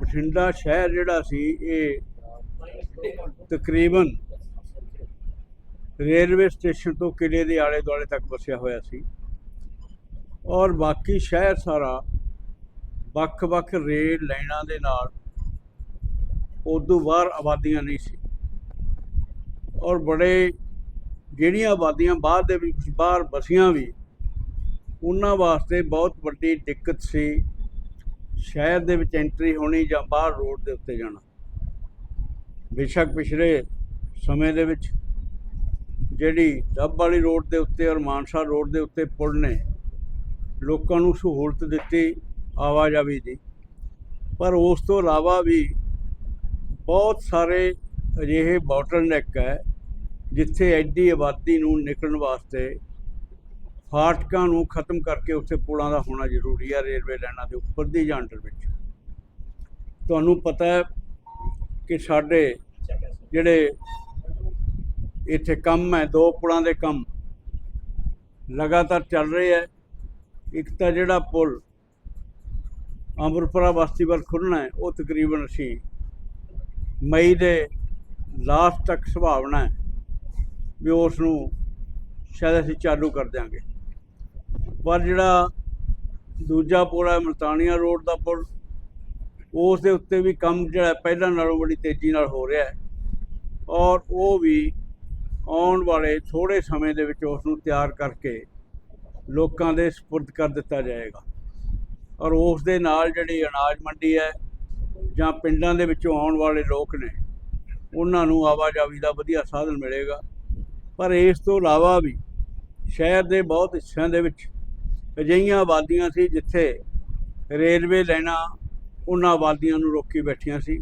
ਬਠਿੰਡਾ ਸ਼ਹਿਰ ਜਿਹੜਾ ਸੀ, ਇਹ ਤਕਰੀਬਨ ਰੇਲਵੇ ਸਟੇਸ਼ਨ ਤੋਂ ਕਿਲੇ ਦੇ ਆਲੇ ਦੁਆਲੇ ਤੱਕ ਵਸਿਆ ਹੋਇਆ ਸੀ। ਔਰ ਬਾਕੀ ਸ਼ਹਿਰ ਸਾਰਾ ਵੱਖ-ਵੱਖ ਰੇਲ ਲਾਈਨਾਂ ਦੇ ਨਾਲ ਉਦੋਂ ਬਾਹਰ ਆਬਾਦੀਆਂ ਨਹੀਂ ਸੀ। ਔਰ ਬੜੇ ਜਿਹੜੀਆਂ ਆਬਾਦੀਆਂ, ਬਾਹਰ ਦੇ ਵਿੱਚ ਬਾਹਰ ਬਸੀਆਂ ਵੀ, ਉਹਨਾਂ ਵਾਸਤੇ ਬਹੁਤ ਵੱਡੀ ਦਿੱਕਤ ਸੀ। ਸ਼ਹਿਰ ਦੇ ਵਿੱਚ ਐਂਟਰੀ ਹੋਣੀ ਜਾਂ ਬਾਹਰ ਰੋਡ ਦੇ ਉੱਤੇ ਜਾਣਾ। ਬੇਸ਼ੱਕ ਪਿਛਲੇ ਸਮੇਂ ਦੇ ਵਿੱਚ ਜਿਹੜੀ ਡੱਬ ਵਾਲੀ ਰੋਡ ਦੇ ਉੱਤੇ ਔਰ ਮਾਨਸਾ ਰੋਡ ਦੇ ਉੱਤੇ ਪੁਲ ਨੇ, ਲੋਕਾਂ ਨੂੰ ਸਹੂਲਤ ਦਿੱਤੀ, ਆਵਾਜਾਈ ਦੀ। ਪਰ ਉਸ ਤੋਂ ਇਲਾਵਾ ਵੀ ਬਹੁਤ ਸਾਰੇ ਅਜਿਹੇ ਬੋਟਲਨੈਕ ਹੈ, ਜਿੱਥੇ ਐਡੀ ਆਬਾਦੀ ਨੂੰ ਨਿਕਲਣ ਵਾਸਤੇ ਫਾਟਕਾਂ ਨੂੰ ਖਤਮ ਕਰਕੇ ਉੱਥੇ ਪੁਲਾਂ ਦਾ ਹੋਣਾ ਜ਼ਰੂਰੀ ਹੈ ਰੇਲਵੇ ਲਾਈਨਾਂ ਦੇ ਉੱਪਰ ਦੀ ਜਾਂ ਅੰਡਰ ਵਿੱਚ। ਤੁਹਾਨੂੰ ਪਤਾ ਹੈ ਕਿ ਸਾਡੇ ਜਿਹੜੇ ਇੱਥੇ ਕੰਮ ਹੈ, ਦੋ ਪੁਲਾਂ ਦੇ ਕੰਮ ਲਗਾਤਾਰ ਚੱਲ ਰਹੇ ਹੈ। ਇੱਕ ਤਾਂ ਜਿਹੜਾ ਪੁਲ ਅੰਮ੍ਰਿਤਪੁਰਾ ਬਸਤੀ ਵੱਲ ਖੁੱਲ੍ਹਣਾ ਹੈ, ਉਹ ਤਕਰੀਬਨ ਅਸੀਂ ਮਈ ਦੇ ਲਾਸਟ ਤੱਕ ਸੰਭਾਵਨਾ ਹੈ ਵੀ ਉਸ ਨੂੰ ਸ਼ਾਇਦ ਅਸੀਂ ਚਾਲੂ ਕਰ ਦਿਆਂਗੇ। ਪਰ ਜਿਹੜਾ ਦੂਜਾ ਪੁਲ ਹੈ ਮਲਤਾਨੀਆ ਰੋਡ ਦਾ ਪੁਲ, ਉਸ ਦੇ ਉੱਤੇ ਵੀ ਕੰਮ ਜਿਹੜਾ ਪਹਿਲਾਂ ਨਾਲੋਂ ਬੜੀ ਤੇਜ਼ੀ ਨਾਲ ਹੋ ਰਿਹਾ ਹੈ। ਔਰ ਉਹ ਵੀ ਆਉਣ ਵਾਲੇ ਥੋੜੇ ਸਮੇਂ ਦੇ ਵਿੱਚ ਉਸ ਨੂੰ ਤਿਆਰ ਕਰਕੇ ਲੋਕਾਂ ਦੇ ਸਪੁਰਦ ਕਰ ਦਿੱਤਾ ਜਾਏਗਾ। ਔਰ ਉਸ ਦੇ ਨਾਲ ਜਿਹੜੀ ਅਨਾਜ ਮੰਡੀ ਹੈ ਜਾਂ ਪਿੰਡਾਂ ਦੇ ਵਿੱਚੋਂ ਆਉਣ ਵਾਲੇ ਲੋਕ ਨੇ, ਉਹਨਾਂ ਨੂੰ ਆਵਾਜਾਈ ਦਾ ਵਧੀਆ ਸਾਧਨ ਮਿਲੇਗਾ। ਪਰ ਇਸ ਤੋਂ ਇਲਾਵਾ ਵੀ ਸ਼ਹਿਰ ਦੇ ਬਹੁਤ ਹਿੱਸਿਆਂ ਦੇ ਵਿੱਚ ਅਜਿਹੀਆਂ ਆਬਾਦੀਆਂ ਸੀ ਜਿੱਥੇ ਰੇਲਵੇ ਲਾਈਨਾਂ ਉਹਨਾਂ ਆਬਾਦੀਆਂ ਨੂੰ ਰੋਕੀ ਬੈਠੀਆਂ ਸੀ।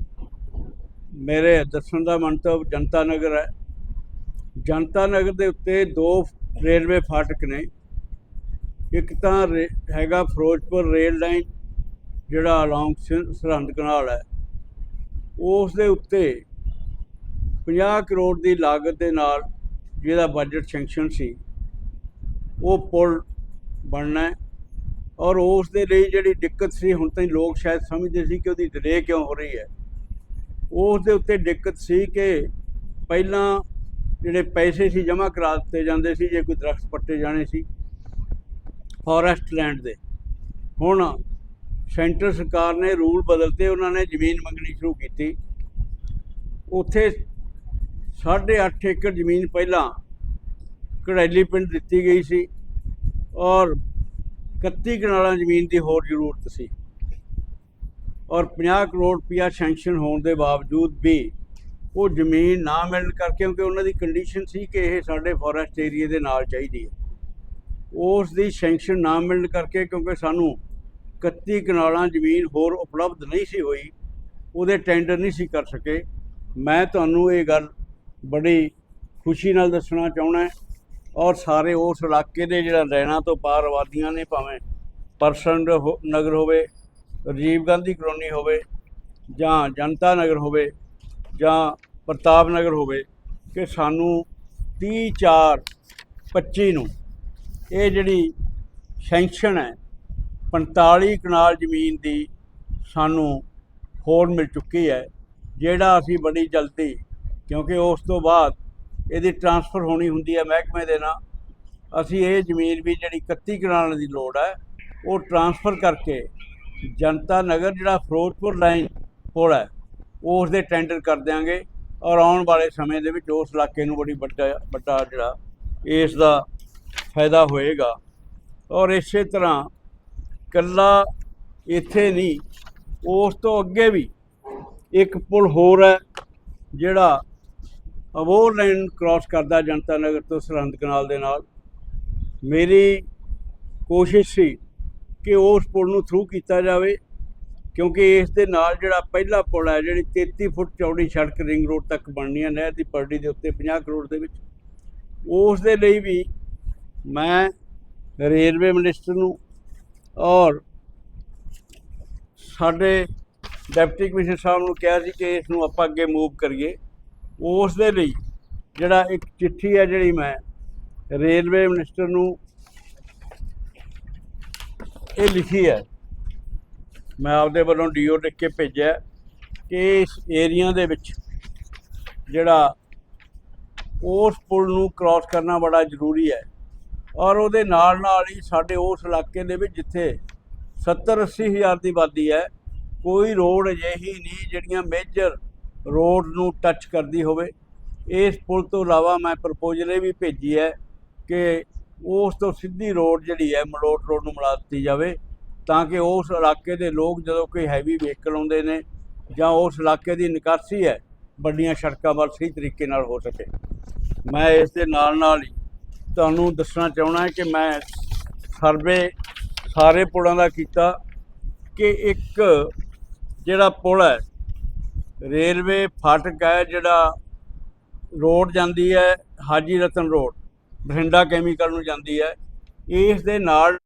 ਮੇਰੇ ਦੱਸਣ ਦਾ ਮੰਤਵ ਜਨਤਾ ਨਗਰ ਹੈ। ਜਨਤਾ ਨਗਰ ਦੇ ਉੱਤੇ ਦੋ ਰੇਲਵੇ ਫਾਟਕ ਨੇ। ਇੱਕ ਤਾਂ ਰੇ- ਹੈਗਾ ਫਿਰੋਜ਼ਪੁਰ ਰੇਲ ਲਾਈਨ, ਜਿਹੜਾ ਅਲੋਂਗ ਸਰਹੰਦ ਕਨਾਲ ਹੈ। ਉਸ ਦੇ ਉੱਤੇ 50 ਕਰੋੜ ਦੀ ਲਾਗਤ ਦੇ ਨਾਲ ਜਿਹਦਾ ਬਜਟ ਸੈਂਕਸ਼ਨ ਸੀ, ਉਹ ਪੁਲ ਬਣਨਾ ਔਰ ਉਸ ਦੇ ਲਈ ਜਿਹੜੀ ਦਿੱਕਤ ਸੀ, ਹੁਣ ਤਾਂ ਲੋਕ ਸ਼ਾਇਦ ਸਮਝਦੇ ਸੀ ਕਿ ਉਹਦੀ ਡਿਲੇ ਕਿਉਂ ਹੋ ਰਹੀ ਹੈ। ਉਸ ਦੇ ਉੱਤੇ ਦਿੱਕਤ ਸੀ ਕਿ ਪਹਿਲਾਂ ਜਿਹੜੇ ਪੈਸੇ ਸੀ, ਜਮ੍ਹਾਂ ਕਰਾ ਦਿੱਤੇ ਜਾਂਦੇ ਸੀ, ਜੇ ਕੋਈ ਦਰਖਤ ਪੱਟੇ ਜਾਣੇ ਸੀ ਫੋਰੈਸਟ ਲੈਂਡ ਦੇ। ਹੁਣ ਸੈਂਟਰ ਸਰਕਾਰ ਨੇ ਰੂਲ ਬਦਲਤੇ, ਉਹਨਾਂ ਨੇ ਜ਼ਮੀਨ ਮੰਗਣੀ ਸ਼ੁਰੂ ਕੀਤੀ। ਉੱਥੇ 8.5 ਏਕੜ ਜ਼ਮੀਨ ਪਹਿਲਾਂ ਕੜੈਲੀ ਪਿੰਡ ਦਿੱਤੀ ਗਈ ਸੀ। ਔਰ 31 ਕਨਾਲਾਂ ਜ਼ਮੀਨ ਦੀ ਹੋਰ ਜ਼ਰੂਰਤ ਸੀ। ਔਰ 50 ਕਰੋੜ ਰੁਪਇਆ ਸੈਂਕਸ਼ਨ ਹੋਣ ਦੇ ਬਾਵਜੂਦ ਵੀ ਉਹ ਜ਼ਮੀਨ ਨਾ ਮਿਲਣ ਕਰਕੇ, ਕਿਉਂਕਿ ਉਹਨਾਂ ਦੀ ਕੰਡੀਸ਼ਨ ਸੀ ਕਿ ਇਹ ਸਾਡੇ ਫੋਰੈਸਟ ਏਰੀਆ ਦੇ ਨਾਲ ਚਾਹੀਦੀ ਹੈ। ਉਸ ਦੀ ਸੈਂਕਸ਼ਨ ਨਾ ਮਿਲਣ ਕਰਕੇ, ਕਿਉਂਕਿ ਸਾਨੂੰ 31 ਕਨਾਲਾਂ ਜ਼ਮੀਨ ਹੋਰ ਉਪਲਬਧ ਨਹੀਂ ਸੀ ਹੋਈ, ਉਹਦੇ ਟੈਂਡਰ ਨਹੀਂ ਸੀ ਕਰ ਸਕੇ। ਮੈਂ ਤੁਹਾਨੂੰ ਇਹ ਗੱਲ ਬੜੀ ਖੁਸ਼ੀ ਨਾਲ ਦੱਸਣਾ ਚਾਹੁੰਦਾ ਔਰ ਸਾਰੇ ਉਸ ਇਲਾਕੇ ਦੇ ਜਿਹੜਾ ਰਹਿਣਾ ਤੋਂ ਪਾਰ ਆਬਾਦੀਆਂ ਨੇ ਭਾਵੇਂ ਪਰਸਨ ਨਗਰ ਹੋਵੇ, ਰਾਜੀਵ ਗਾਂਧੀ ਕਲੋਨੀ ਹੋਵੇ, ਜਾਂ ਜਨਤਾ ਨਗਰ ਹੋਵੇ, ਜਾਂ ਪ੍ਰਤਾਪ ਨਗਰ ਹੋਵੇ, ਕਿ ਸਾਨੂੰ 30 4 25 ਨੂੰ ਇਹ ਜਿਹੜੀ ਸੈਂਕਸ਼ਨ ਹੈ 45 ਕਨਾਲ ਜ਼ਮੀਨ ਦੀ ਸਾਨੂੰ ਹੋਰ ਮਿਲ ਚੁੱਕੀ ਹੈ, ਜਿਹੜਾ ਅਸੀਂ ਬੜੀ ਜਲਦੀ, ਕਿਉਂਕਿ ਉਸ ਤੋਂ ਬਾਅਦ ਇਹਦੀ ਟਰਾਂਸਫਰ ਹੋਣੀ ਹੁੰਦੀ ਹੈ ਮਹਿਕਮੇ ਦੇ ਨਾਲ ਅਸੀਂ ਇਹ ਜ਼ਮੀਨ ਵੀ ਜਿਹੜੀ 31 ਕਨਾਲਾਂ ਦੀ ਲੋੜ ਹੈ, ਉਹ ਟਰਾਂਸਫਰ ਕਰਕੇ ਜਨਤਾ ਨਗਰ ਜਿਹੜਾ ਫਿਰੋਜ਼ਪੁਰ ਲਾਈਨ ਪੁਲ ਹੈ ਉਸ ਦੇ ਟੈਂਡਰ ਕਰ ਦਿਆਂਗੇ ਔਰ ਆਉਣ ਵਾਲੇ ਸਮੇਂ ਦੇ ਵਿੱਚ ਉਸ ਇਲਾਕੇ ਨੂੰ ਬੜੀ ਵੱਡਾ ਵੱਡਾ ਜਿਹੜਾ ਇਸ ਦਾ ਫਾਇਦਾ ਹੋਏਗਾ। ਔਰ ਇਸੇ ਤਰ੍ਹਾਂ ਕੱਲਾ ਇੱਥੇ ਨਹੀਂ, ਉਸ ਤੋਂ ਅੱਗੇ ਵੀ ਇੱਕ ਪੁਲ ਹੋਰ ਹੈ, ਜਿਹੜਾ ਅਬੋਰ ਲਾਈਨ ਕ੍ਰਾਸ ਕਰਦਾ ਜਨਤਾ ਨਗਰ ਤੋਂ ਸਰਹੰਦ ਕਨਾਲ ਦੇ ਨਾਲ ਮੇਰੀ ਕੋਸ਼ਿਸ਼ ਸੀ ਕਿ ਉਸ ਪੁਲ ਨੂੰ ਥਰੂ ਕੀਤਾ ਜਾਵੇ ਕਿਉਂਕਿ ਇਸ ਦੇ ਨਾਲ ਜਿਹੜਾ ਪਹਿਲਾ ਪੁਲ ਹੈ ਜਿਹੜੀ 33 ਫੁੱਟ ਚੌੜੀ ਸੜਕ ਰਿੰਗ ਰੋਡ ਤੱਕ ਬਣਨੀ ਹੈ ਨਹਿਰ ਦੀ ਪਰੜੀ ਦੇ ਉੱਤੇ 50 ਕਰੋੜ ਦੇ ਵਿੱਚ ਉਸ ਦੇ ਲਈ ਵੀ ਮੈਂ ਰੇਲਵੇ ਮਿਨਿਸਟਰ ਨੂੰ ਔਰ ਸਾਡੇ ਡਿਪਟੀ ਕਮਿਸ਼ਨਰ ਸਾਹਿਬ ਨੂੰ ਕਿਹਾ ਸੀ ਕਿ ਇਸ ਨੂੰ ਆਪਾਂ ਅੱਗੇ ਮੂਵ ਕਰੀਏ ਉਸ ਦੇ ਲਈ ਜਿਹੜਾ ਇੱਕ ਚਿੱਠੀ ਹੈ ਜਿਹੜੀ ਮੈਂ ਰੇਲਵੇ ਮਿਨਿਸਟਰ ਨੂੰ ਇਹ ਲਿਖੀ ਹੈ। ਮੈਂ ਆਪਦੇ ਵੱਲੋਂ ਡੀਓ ਲਿਖ ਕੇ ਭੇਜਿਆ ਕਿ ਇਸ ਏਰੀਆ ਦੇ ਵਿੱਚ ਜਿਹੜਾ ਉਸ ਪੁਲ ਨੂੰ ਕ੍ਰਾਸ ਕਰਨਾ ਬੜਾ ਜ਼ਰੂਰੀ ਹੈ ਔਰ ਉਹਦੇ ਨਾਲ ਨਾਲ ਹੀ ਸਾਡੇ ਉਸ ਇਲਾਕੇ ਦੇ ਵਿੱਚ ਜਿੱਥੇ 70 80 ਹਜ਼ਾਰ ਦੀ ਆਬਾਦੀ ਹੈ, ਕੋਈ ਰੋਡ ਅਜਿਹੀ ਨਹੀਂ ਜਿਹੜੀਆਂ ਮੇਜਰ ਰੋਡ ਨੂੰ ਟੱਚ ਕਰਦੀ ਹੋਵੇ। ਇਸ ਪੁਲ ਤੋਂ ਇਲਾਵਾ ਮੈਂ ਪ੍ਰਪੋਜ਼ਲ ਇਹ ਵੀ ਭੇਜੀ ਹੈ ਕਿ ਉਸ ਤੋਂ ਸਿੱਧੀ ਰੋਡ ਜਿਹੜੀ ਹੈ, ਮਲੋਟ ਰੋਡ ਨੂੰ ਮਿਲਾ ਦਿੱਤੀ ਜਾਵੇ ਤਾਂ ਕਿ ਉਸ ਇਲਾਕੇ ਦੇ ਲੋਕ ਜਦੋਂ ਕੋਈ ਹੈਵੀ ਵਹੀਕਲ ਆਉਂਦੇ ਨੇ ਜਾਂ ਉਸ ਇਲਾਕੇ ਦੀ ਨਿਕਾਸੀ ਹੈ, ਵੱਡੀਆਂ ਸੜਕਾਂ ਵੱਲ ਸਹੀ ਤਰੀਕੇ ਨਾਲ ਹੋ ਸਕੇ। ਮੈਂ ਇਸ ਦੇ ਨਾਲ ਨਾਲ ਹੀ ਤੁਹਾਨੂੰ ਦੱਸਣਾ ਚਾਹਣਾ ਕਿ ਮੈਂ ਸਰਵੇ ਸਾਰੇ ਪੁਲਾਂ ਦਾ ਕੀਤਾ ਕਿ ਇੱਕ ਜਿਹੜਾ ਪੁਲ ਹੈ ਰੇਲਵੇ ਫਾਟਕ ਹੈ ਜਿਹੜਾ ਰੋਡ ਜਾਂਦੀ ਹੈ, ਹਾਜੀ ਰਤਨ ਰੋਡ, ਬਠਿੰਡਾ ਕੈਮੀਕਲ ਨੂੰ ਜਾਂਦੀ ਹੈ। ਇਸ ਦੇ ਨਾਲ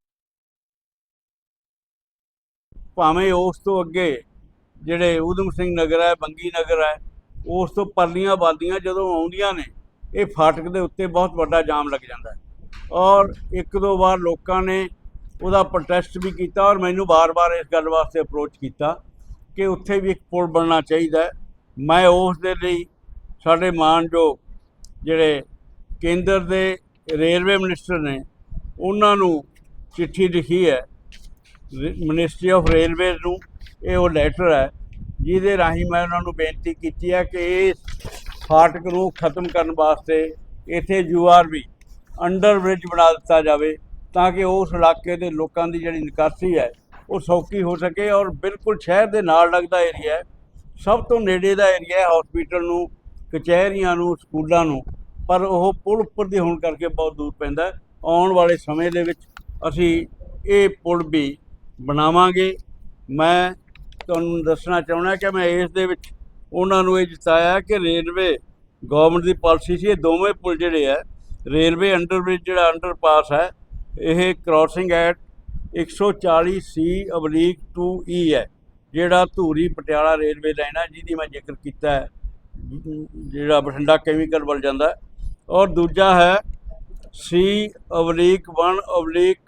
ਭਾਵੇਂ ਉਸ ਤੋਂ ਅੱਗੇ ਜਿਹੜੇ ਊਧਮ ਸਿੰਘ ਨਗਰ ਹੈ, ਬੰਗੀ ਨਗਰ ਹੈ, ਉਸ ਤੋਂ ਪਰਲੀਆਂ ਆਬਾਦੀਆਂ ਜਦੋਂ ਆਉਂਦੀਆਂ ਨੇ, ਇਹ ਫਾਟਕ ਦੇ ਉੱਤੇ ਬਹੁਤ ਵੱਡਾ ਜਾਮ ਲੱਗ ਜਾਂਦਾ ਹੈ। ਔਰ ਇੱਕ ਦੋ ਵਾਰ ਲੋਕਾਂ ਨੇ ਉਹਦਾ ਪ੍ਰੋਟੈਸਟ ਵੀ ਕੀਤਾ ਔਰ ਮੈਨੂੰ ਬਾਰ-ਬਾਰ ਇਸ ਗੱਲ ਵਾਸਤੇ ਅਪਰੋਚ ਕੀਤਾ। ਕਿ ਉੱਥੇ ਵੀ ਇੱਕ ਪੁਲ ਬਣਨਾ ਚਾਹੀਦਾ ਹੈ। ਮੈਂ ਉਸ ਦੇ ਲਈ ਸਾਡੇ ਮਾਨਯੋਗ ਜਿਹੜੇ ਕੇਂਦਰ ਦੇ ਰੇਲਵੇ ਮਿਨਿਸਟਰ ਨੇ, ਉਹਨਾਂ ਨੂੰ ਚਿੱਠੀ ਲਿਖੀ ਹੈ। ਮਿਨਿਸਟਰੀ ਆਫ ਰੇਲਵੇ ਨੂੰ ਇਹ ਉਹ ਲੈਟਰ ਹੈ, ਜਿਹਦੇ ਰਾਹੀਂ ਮੈਂ ਉਹਨਾਂ ਨੂੰ ਬੇਨਤੀ ਕੀਤੀ ਹੈ ਕਿ ਇਸ ਫਾਟਕ ਨੂੰ ਖਤਮ ਕਰਨ ਵਾਸਤੇ ਇੱਥੇ ਯੂਆਰਬੀ ਅੰਡਰ ਬ੍ਰਿਜ ਬਣਾ ਦਿੱਤਾ ਜਾਵੇ, ਤਾਂ ਕਿ ਉਸ ਇਲਾਕੇ ਦੇ ਲੋਕਾਂ ਦੀ ਜਿਹੜੀ ਨਿਕਾਸੀ ਹੈ ਉਹ ਸੌਖੀ ਹੋ ਸਕੇ ਔਰ ਬਿਲਕੁਲ ਸ਼ਹਿਰ ਦੇ ਨਾਲ ਲੱਗਦਾ ਏਰੀਆ ਹੈ। ਸਭ ਤੋਂ ਨੇੜੇ ਦਾ ਏਰੀਆ ਹੈ ਹਸਪੀਟਲ ਨੂੰ, ਕਚਹਿਰੀਆਂ ਨੂੰ, ਸਕੂਲਾਂ ਨੂੰ। ਪਰ ਉਹ ਪੁਲ ਉੱਪਰ ਦੀ ਹੋਣ ਕਰਕੇ ਬਹੁਤ ਦੂਰ ਪੈਂਦਾ ਆਉਣ ਵਾਲੇ ਸਮੇਂ ਦੇ ਵਿੱਚ ਅਸੀਂ ਇਹ ਪੁਲ ਵੀ ਬਣਾਵਾਂਗੇ। ਮੈਂ ਤੁਹਾਨੂੰ ਦੱਸਣਾ ਚਾਹੁੰਦਾ ਕਿ ਮੈਂ ਇਸ ਦੇ ਵਿੱਚ ਉਹਨਾਂ ਨੂੰ ਇਹ ਜਿਤਾਇਆ ਕਿ ਰੇਲਵੇ ਗਵਰਨਮੈਂਟ ਦੀ ਪਾਲਿਸੀ ਸੀ। ਇਹ ਦੋਵੇਂ ਪੁਲ ਜਿਹੜੇ ਹੈ, ਰੇਲਵੇ ਅੰਡਰਬ੍ਰਿਜ ਜਿਹੜਾ ਅੰਡਰਪਾਸ ਹੈ, ਇਹ ਕ੍ਰਾਸਿੰਗ ਐਟ 140 ਸੀ ਅਬਲੀਕ 2 ਈ ਹੈ, ਜਿਹੜਾ ਧੂਰੀ ਪਟਿਆਲਾ ਰੇਲਵੇ ਲਾਈਨ ਹੈ ਜਿਹਦੀ ਮੈਂ ਜ਼ਿਕਰ ਕੀਤਾ ਹੈ। ਜਿਹੜਾ ਬਠਿੰਡਾ ਕੈਮੀਕਲ ਵੱਲ ਜਾਂਦਾ ਔਰ ਦੂਜਾ ਹੈ C oblique 1 oblique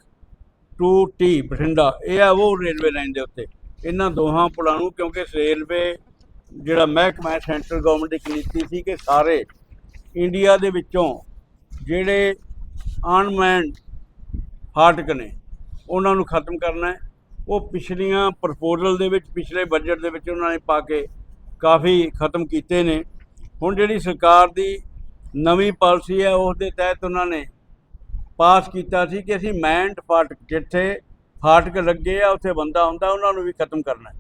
2 T Bathinda. ਇਹ ਹੈ ਉਹ ਰੇਲਵੇ ਲਾਈਨ ਦੇ ਉੱਤੇ। ਇਹਨਾਂ ਦੋਹਾਂ ਪੁਲਾਂ ਨੂੰ, ਕਿਉਂਕਿ ਰੇਲਵੇ, ਜਿਹੜਾ ਮਹਿਕਮਾ ਹੈ ਸੈਂਟਰਲ ਗਵਰਨਮੈਂਟ ਦੀ ਇੱਕ ਨੀਤੀ ਸੀ ਕਿ ਸਾਰੇ ਇੰਡੀਆ ਦੇ ਵਿੱਚੋਂ ਜਿਹੜੇ ਅਨਮੈਨਡ ਫਾਟਕ ਨੇ ਉਹਨਾਂ ਨੂੰ ਖਤਮ ਕਰਨਾ ਹੈ। ਉਹ ਪਿਛਲੀਆਂ ਪ੍ਰਪੋਜ਼ਲ ਦੇ ਵਿੱਚ, ਪਿਛਲੇ ਬਜਟ ਦੇ ਵਿੱਚ ਉਹਨਾਂ ਨੇ ਪਾ ਕੇ ਕਾਫੀ ਖਤਮ ਕੀਤੇ ਨੇ। ਹੁਣ ਜਿਹੜੀ ਸਰਕਾਰ ਦੀ ਨਵੀਂ ਪਾਲਿਸੀ ਹੈ ਉਸ ਦੇ ਤਹਿਤ ਉਹਨਾਂ ਨੇ ਪਾਸ ਕੀਤਾ ਸੀ ਕਿ ਅਸੀਂ ਮੈਂਟ ਫਾਟਕ, ਜਿੱਥੇ ਫਾਟਕ ਲੱਗੇ ਆ, ਉੱਥੇ ਬੰਦਾ ਹੁੰਦਾ, ਉਹਨਾਂ ਨੂੰ ਵੀ ਖਤਮ ਕਰਨਾ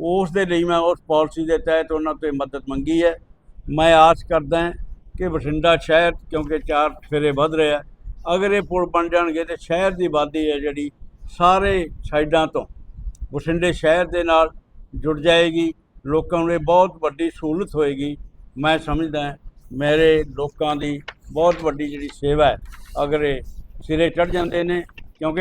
ਉਸ ਦੇ ਲਈ ਮੈਂ ਉਸ ਪਾਲਿਸੀ ਦੇ ਤਹਿਤ ਉਹਨਾਂ ਤੋਂ ਮਦਦ ਮੰਗੀ ਹੈ। ਮੈਂ ਆਸ ਕਰਦਾ ਕਿ ਬਠਿੰਡਾ ਸ਼ਹਿਰ, ਕਿਉਂਕਿ ਚਾਰ ਫੇਰੇ ਵੱਧ ਰਿਹਾ ਅਗਰ ਇਹ ਪੁਲ ਬਣ ਜਾਣਗੇ ਤੇ ਸ਼ਹਿਰ ਦੀ ਆਬਾਦੀ ਹੈ ਜਿਹੜੀ ਸਾਰੇ ਸਾਈਡਾਂ ਤੋਂ। ਬਠਿੰਡੇ ਸ਼ਹਿਰ ਦੇ ਨਾਲ ਜੁੜ ਜਾਏਗੀ, ਲੋਕਾਂ ਨੂੰ ਇਹ ਬਹੁਤ ਵੱਡੀ ਸਹੂਲਤ ਹੋਏਗੀ। ਮੈਂ ਸਮਝਦਾ ਮੇਰੇ ਲੋਕਾਂ ਦੀ ਬਹੁਤ ਵੱਡੀ ਜਿਹੜੀ ਸੇਵਾ ਹੈ, ਅਗਰ ਇਹ ਸਿਰੇ ਚੜ ਜਾਂਦੇ ਨੇ, ਕਿਉਂਕਿ